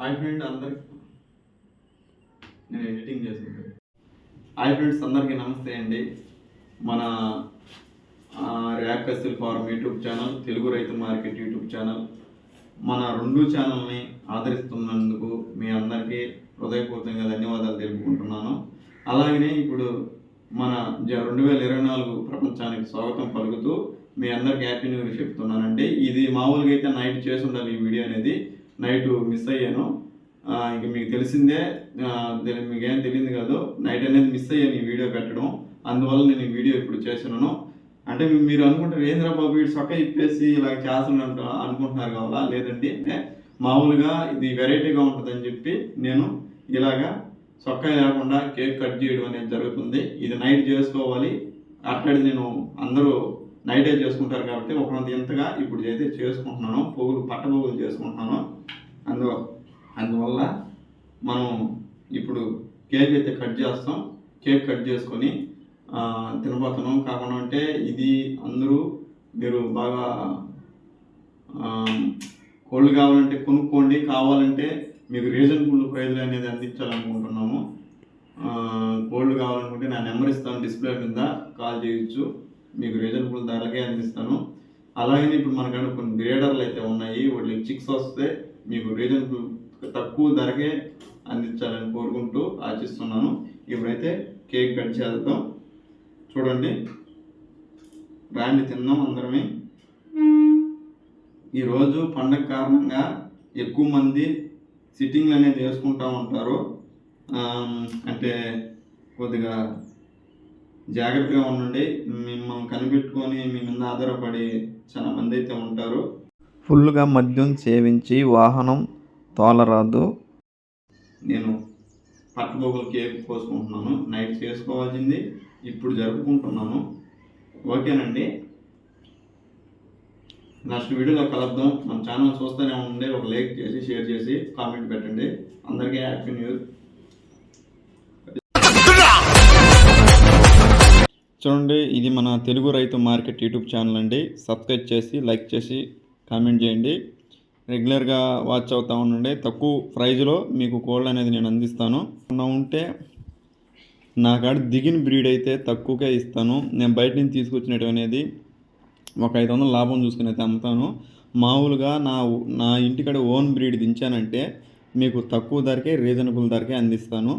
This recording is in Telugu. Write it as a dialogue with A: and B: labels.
A: హాయ్ ఫ్రెండ్ అందరికి నేను ఎడిటింగ్ చేసింది హాయ్ ఫ్రెండ్స్ అందరికీ నమస్తే అండి. మన ర్యాక్సిల్ ఫార్మ్ యూట్యూబ్ ఛానల్ తెలుగు రైతు మార్కెట్ యూట్యూబ్ ఛానల్ మన రెండు ఛానల్ని ఆదరిస్తున్నందుకు మీ అందరికీ హృదయపూర్వకంగా ధన్యవాదాలు తెలుపుకుంటున్నాను. అలాగనే ఇప్పుడు మన జ రెండు వేల ఇరవై నాలుగు ప్రపంచానికి స్వాగతం పలుకుతూ మీ అందరికి హ్యాపీ న్యూ ఇయర్ చెప్తున్నానండి. ఇది మామూలుగా అయితే నైట్ చేసి ఉండాలి ఈ వీడియో అనేది. నైట్ మిస్ అయ్యాను. ఇక ఇంక మీకు తెలిసిందే మీకేం తెలియదు కాదు నైట్ అనేది మిస్ అయ్యాను ఈ వీడియో పెట్టడం. అందువల్ల నేను ఈ వీడియో ఇప్పుడు చేస్తున్నాను. అంటే మీరు అనుకుంటారు ఏంద్రా బాబు వీడు సొక్క ఇప్పేసి ఇలా చేస్తున్నాను అనుకుంటున్నారు కావాలా? లేదండి అంటే మామూలుగా ఇది వెరైటీగా ఉంటుందని చెప్పి నేను ఇలాగా సొక్క లేకుండా కేక్ కట్ చేయడం అనేది జరుగుతుంది. ఇది నైట్ చేసుకోవాలి. అట్లాంటి నేను అందరూ నైటే చేసుకుంటారు కాబట్టి ఒకరంత ఇంతగా ఇప్పుడు అయితే చేసుకుంటున్నాను. పోగులు పట్టబోగులు వల్ల మనం ఇప్పుడు కేక్ అయితే కట్ చేస్తాం కేక్ కట్ చేసుకొని ఆ, తినబోతున్నాం. కాకుండా అంటే ఇది అందరూ మీరు బాగా కోల్డ్ కావాలంటే కొనుక్కోండి. కావాలంటే మీకు రీజనబుల్ ప్రైజ్లు అనేది అందించాలనుకుంటున్నాము. కోల్డ్ కావాలనుకుంటే నా నెంబర్ ఇస్తాను డిస్ప్లే మీద కాల్ చేయొచ్చు. మీకు రీజనబుల్ ధరకే అందిస్తాను. అలాగే ఇప్పుడు మనకంటే కొన్ని గ్రేడర్లు అయితే ఉన్నాయి. వాటికి చిక్స్ వస్తే మీకు రీజనబుల్ తక్కువ ధరకే అందించాలని కోరుకుంటూ ఆశిస్తున్నాను. ఇప్పుడైతే కేక్ కట్ చేద్దాం. చూడండి. రాండి తిందాం అందరమే. ఈరోజు పండగ కారణంగా ఎక్కువ మంది సిట్టింగ్లు అనేది వేసుకుంటూ ఉంటారు. అంటే కొద్దిగా జాగ్రత్తగా ఉండండి. మిమ్మల్ని కనిపెట్టుకొని మీ మీద ఆధారపడి చాలా మంది అయితే ఉంటారు.
B: ఫుల్గా మద్యం సేవించి వాహనం తోలరాదు.
A: నేను పట్టబోగులు కేక్ కోసుకుంటున్నాను. నైట్ చేసుకోవాల్సింది ఇప్పుడు జరుపుకుంటున్నాను. ఓకేనండి? నెక్స్ట్ వీడియోలో కలుద్దాం. మన ఛానల్ చూస్తూనే ఉండే ఒక లైక్ చేసి షేర్ చేసి కామెంట్ పెట్టండి. అందరికీ హ్యాపీ న్యూ
B: చూడండి ఇది మన తెలుగు రైతు మార్కెట్ యూట్యూబ్ ఛానల్ అండి. సబ్స్క్రైబ్ చేసి లైక్ చేసి కామెంట్ చేయండి. రెగ్యులర్గా వాచ్ అవుతూ ఉండండి. తక్కువ ప్రైజ్లో మీకు కోల్డ్ అనేది నేను అందిస్తాను. నా ఉంటే నా కాడ దిగిన బ్రీడ్ అయితే తక్కువకే ఇస్తాను. నేను బయట నుంచి తీసుకొచ్చినట్టు అనేది ఒక ఐదు వందలు లాభం చూసుకుని అయితే అమ్ముతాను. మామూలుగా నా నా ఇంటికాడ ఓన్ బ్రీడ్ దించానంటే మీకు తక్కువ ధరకే రీజనబుల్ ధరకే అందిస్తాను.